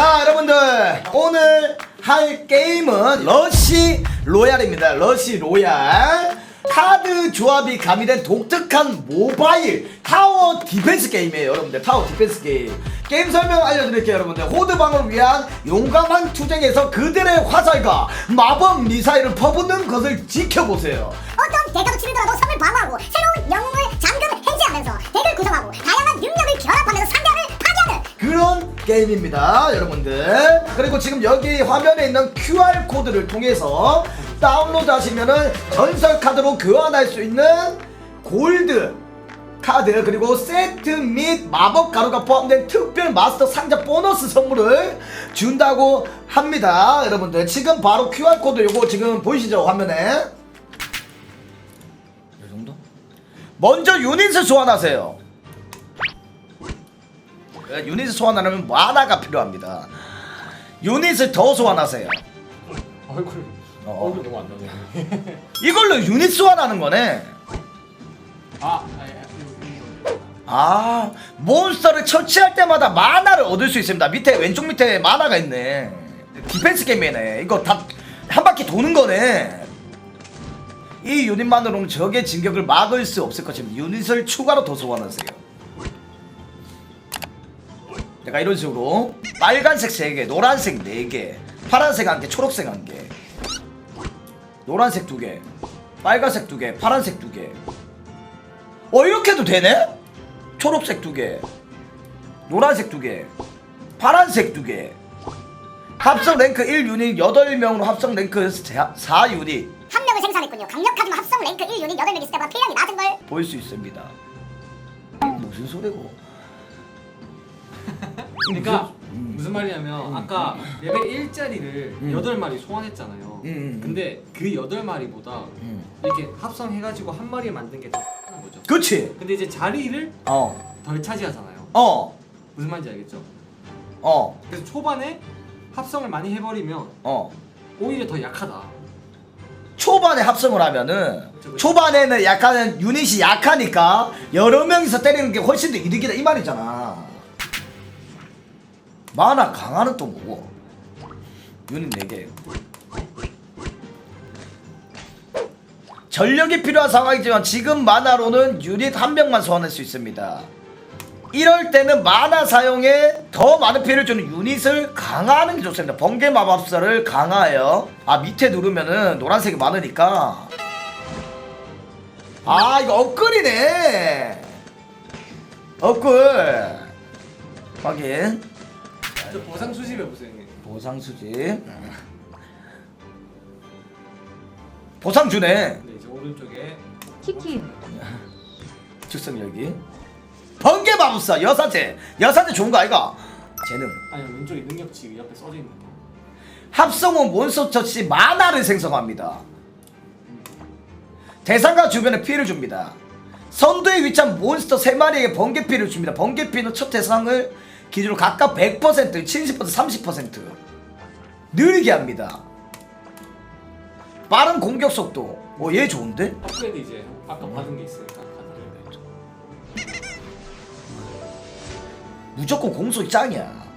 자 여러분들 오늘 할 게임은 러시 로얄입니다. 러시 로얄. 카드 조합이 가미된 독특한 모바일 타워 디펜스 게임이에요 여러분들. 타워 디펜스 게임. 게임 설명 알려드릴게요 여러분들. 호드방을 위한 용감한 투쟁에서 그들의 화살과 마법 미사일을 퍼붓는 것을 지켜보세요. 어떤 대가도 치르더라도 섬을 방어하고 새로운 영웅을 잠금 해제하면서 덱을 구성하고 다양한 능력을 결합하면서 상대를 파괴하는 그런 게임입니다 여러분들. 그리고 지금 여기 화면에 있는 QR코드를 통해서 다운로드 하시면은 전설 카드로 교환할 수 있는 골드 카드 그리고 세트 및 마법 가루가 포함된 특별 마스터 상자 보너스 선물을 준다고 합니다 여러분들. 지금 바로 QR코드 요거 지금 보이시죠 화면에? 이 정도? 먼저 유닛을 소환하세요. 그 유닛을 소환하려면 만화가 필요합니다. 유닛을 더 소환하세요. 얼굴 어. 얼굴 너무 안 나네. 이걸로 유닛 소환하는 거네. 아, 아, 아, 아, 몬스터를 처치할 때마다 만화를 얻을 수 있습니다. 밑에 왼쪽 밑에 만화가 있네. 디펜스 게임이네. 이거 다 한 바퀴 도는 거네. 이 유닛만으로는 적의 진격을 막을 수 없을 것입니다. 유닛을 추가로 더 소환하세요. 내가 이런 식으로 빨간색 3개, 노란색 4개, 파란색 1개, 초록색 1개, 노란색 2개, 빨간색 2개, 파란색 2개. 어 이렇게도 되네? 초록색 2개, 노란색 2개, 파란색 2개. 합성 랭크 1 유닛 8명으로 합성 랭크 4 유닛 한 명을 생산했군요. 강력하지만 합성 랭크 1 유닛 8명 있을 때보다 필량이 낮은 걸 볼 수 있습니다. 무슨 소리고? 그러니까 무슨 말이냐면 아까 레벨 1짜리를 음. 8마리 소환했잖아요. 음, 음, 근데 그 8마리보다 음. 이렇게 합성해가지고 한 마리 만든 게더 하는 거죠. 그치? 근데 이제 자리를 어, 덜 차지하잖아요. 어, 무슨 말인지 알겠죠? 어, 그래서 초반에 합성을 많이 해버리면 어. 오히려 더 약하다. 초반에 합성을 하면은. 초반에는 약간 유닛이 약하니까 여러 명이서 때리는 게 훨씬 더 이득이다 이 말이잖아. 만화 강화는 또 뭐고? 유닛 4개. 전력이 필요한 상황이지만 지금 만화로는 유닛 한 명만 소환할 수 있습니다. 이럴 때는 만화 사용에 더 많은 피해를 주는 유닛을 강화하는 게 좋습니다. 번개 마법사를 강화해요. 아 밑에 누르면은 노란색이 많으니까. 아 이거 업글이네. 업글. 확인. 저 보상 수집해 보세요, 형님. 보상 수집. 보상 주네. 근데 이제 오른쪽에 키키 즉석력이. 번개 마법사 여사제. 여사제 좋은 거 아이가? 재능. 아니 왼쪽에 능력치 옆에 써져 있는 거. 합성 후 몬스터 처치 만화를 생성합니다. 대상과 주변에 피해를 줍니다. 선두에 위치한 몬스터 3마리에게 번개 피해를 줍니다. 번개 피해는 첫 대상을 기준으로 각각 100%, 70%, 30% 느리게 합니다. 빠른 공격 속도. 어, 얘 좋은데? 업그레이드 이제 아까 받은 게 있으니까. 무조건 공속이 짱이야.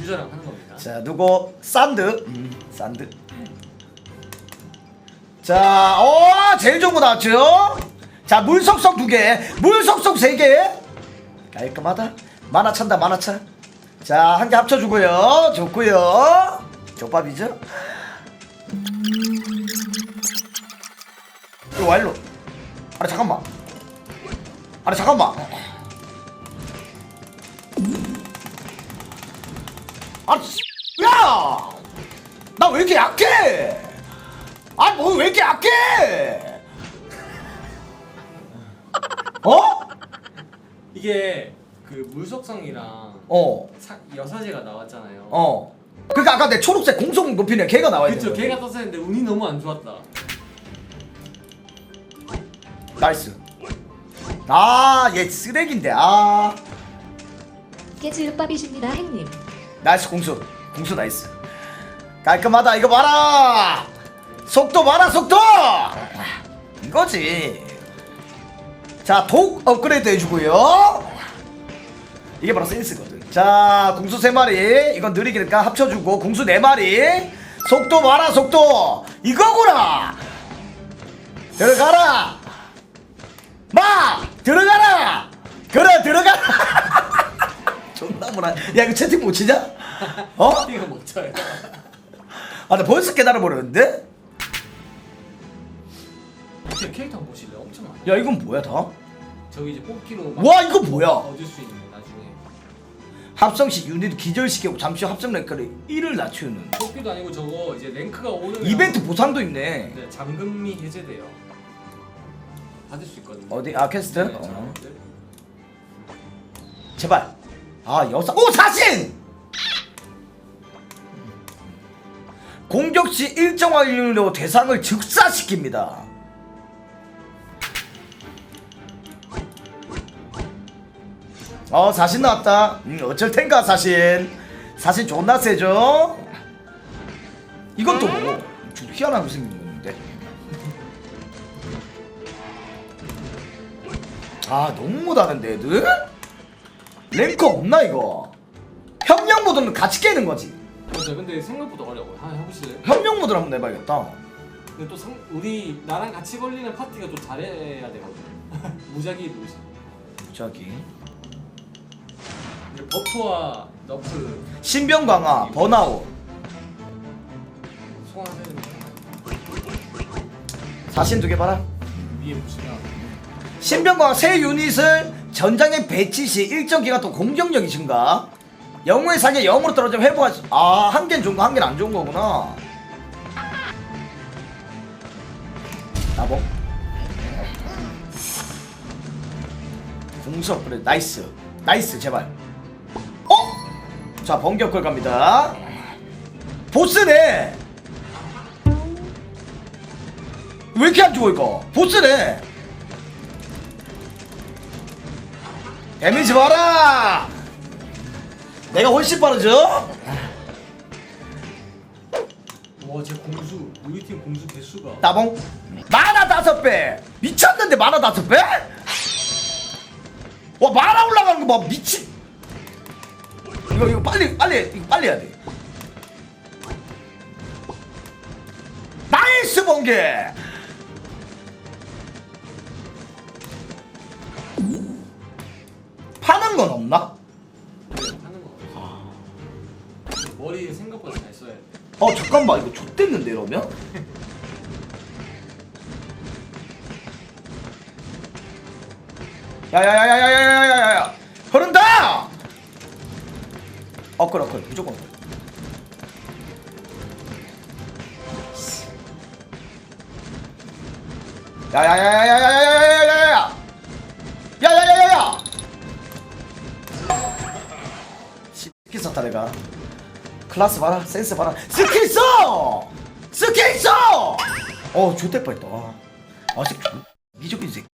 유저랑 하는 겁니다. 자, 누구? 산드. 음, 산드. 자, 어, 제일 좋은 거 나왔죠? 자, 물속속 두 개, 물속속 세 개. 깔끔하다. 만화 찬다, 만화 차. 자, 한 개 합쳐주고요. 좋고요. 족밥이죠? 이거 와일로. 아니, 잠깐만. 아니, 잠깐만. 아, 씨, 야! 나 왜 이렇게 약해? 아, 뭐왜 이렇게 약해? 어? 이게 그 물속성이랑 어, 사, 여사제가 나왔잖아요. 어. 그니까 아까 내 초록색 공속 높이는 걔가 나와야 돼. 그쵸 걔가 떴었는데 운이 너무 안 좋았다. 나이스. 아, 얘 쓰레기인데. 아, 깨질밥이십니다 행님 나이스 공수. 공수 나이스. 깔끔하다. 이거 봐라. 속도 봐라, 속도. 이거지. 자, 독 업그레이드 해주고요. 이게 바로 센스거든. 자, 궁수 세 마리. 이건 느리니까 합쳐주고 궁수 네 마리. 속도 봐라, 속도. 이거구나. 들어가라. 마, 들어가라. 그래, 들어가라. 존나 뭐라. 야, 이거 채팅 못 치냐? 어? 이거 못 쳐요. 아, 나 벌써 깨달아 버렸는데? 제 캐릭터 보실래요? 엄청 많아요. 야, 이건 뭐야 다? 저기 이제 뽑기로 막 와, 이거 뭐야? 얻을 수 있는 나중에 합성 시 유닛 기절시키고 잠시 후 합성 랭크를 1을 낮추는 뽑기도 아니고 저거 이제 랭크가 오르면 이벤트 보상도 있네. 네, 잠금이 해제돼요. 받을 수 있거든요. 어디? 아, 퀘스트? 네, 어. 잠금들. 제발. 아, 여사. 오, 사신! 공격 시 일정 확률로 대상을 즉사시킵니다. 어, 사신 나왔다. 음, 어쩔 텐가, 사신. 사신 존나 세죠? 이건 또 뭐? 좀 희한한 거 생긴 건데. 아, 너무 못하는데, 애들? 랭크 없나 이거? 협력 모드는 같이 깨는 거지. 맞아요. 근데 생각보다 어려워요. 한번 해보실래요? 협력 모드를 한번 내봐야겠다. 근데 또 상, 우리 나랑 같이 걸리는 파티가 또 잘해야 되거든. 무작위 이제 버프와 너프 신병 강화, 번아웃, 됩니다. 사신 두 개 봐라. 위에 보시면 신병 강화 새 유닛을 전장에 배치 시 일정 기간 동안 공격력이 증가. 영웅의 사기가 0으로 떨어지면 회복할 수. 아, 한 개는 좋은 거, 한 개는 안 좋은 거구나. 나봉. 궁수 업그레이드 나이스 나이스 제발 어? 자 번격걸 갑니다. 보스네. 왜 이렇게 안 이거? 보스네. 데미지 봐라. 내가 훨씬 빠르죠? 와제 공수 우리 팀 공수 개수가. 따봉. 만화 다섯 배. 미쳤는데 만화 다섯 배? 와 만화 올라가는 거 봐. 미친 이거 이거 빨리 빨리 이거 빨리 해야 돼 나이스 번개 파는 건 없나? 네, 하는 거 같아요. 머리 생각보다 잘 써야 돼. 어 잠깐만 이거 좆됐는데 이러면? 야야야야야야야야야 흐른다! 어끌 어끌 무조건 어끌 야야야야야야야야야야야 야야야야야 스킬 썼다 내가 클라스 봐라 센스 봐라 스킬 써! 스킬 써! 어 좋대 뻔했다 아 존- 미적인 새끼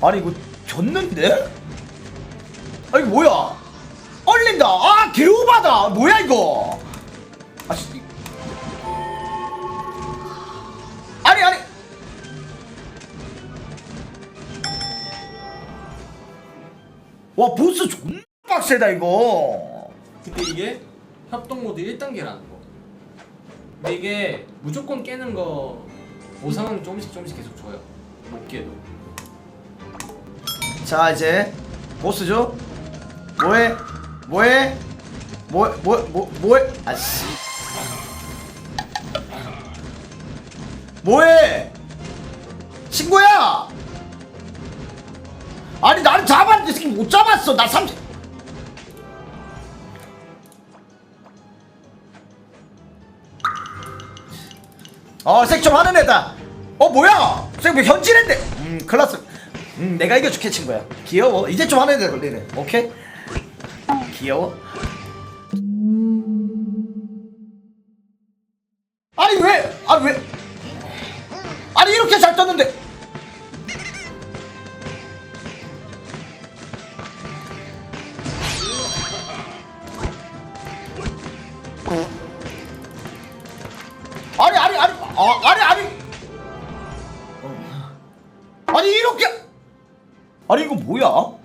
아니 이거 졌는데? 아 이거 뭐야 얼린다 아 개오바다 뭐야 이거 아 씨 아니 아니 와 보스 존나 빡세다 이거 근데 이게 협동 모드 1단계라는 거. 근데 이게 무조건 깨는 거 보상은 조금씩 조금씩 계속 줘요. 못 깨도. 자 이제 보스죠? 뭐해? 뭐해? 뭐해 뭐해 뭐, 뭐해? 아씨. 뭐해? 친구야! 아니 나를 잡았는데 이 새끼 못 잡았어. 나 30... 어 색 좀 하는 애다. 어 뭐야? 색뭐 현질인데? 음 클라스 음 내가 이겨줄게 친구야. 귀여워. 이제 좀 하는 애들 걸리네 오케이? 귀여워. 아니 왜? 아니 왜? 아니 이렇게 잘 떴는데 뭐야?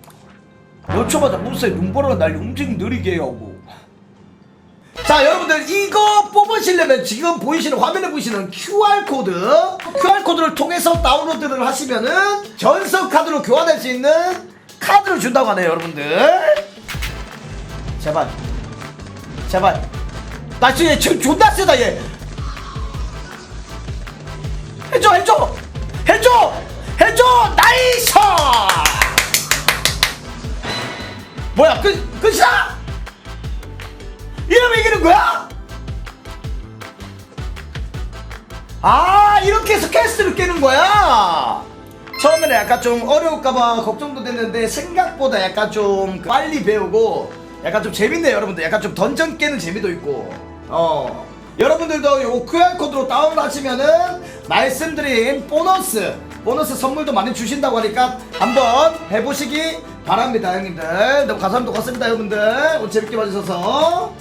여쭤봐자 무쇠 눈보라가 날 움직 느리게 하고. 자 여러분들 이거 뽑으시려면 지금 보이시는 화면에 보이시는 QR코드 QR코드를 통해서 다운로드를 하시면은 전석 카드로 교환할 수 있는 카드를 준다고 하네요 여러분들. 제발. 제발. 나 지금 얘 지금 존나 세다 얘. 해줘 해줘! 해줘! 해줘! 나이스 뭐야 끝 끝이야? 이러면 이기는 거야? 아 이렇게 해서 캐스트를 깨는 거야? 처음에는 약간 좀 어려울까봐 걱정도 됐는데 생각보다 약간 좀 빨리 배우고 약간 좀 재밌네요 여러분들. 약간 좀 던전 깨는 재미도 있고. 어. 여러분들도 요 QR코드로 다운하시면은 말씀드린 보너스 보너스 선물도 많이 주신다고 하니까 한번 해보시기 바랍니다 형님들. 너무 감사합니다 고맙습니다 여러분들. 오늘 재밌게 봐주셔서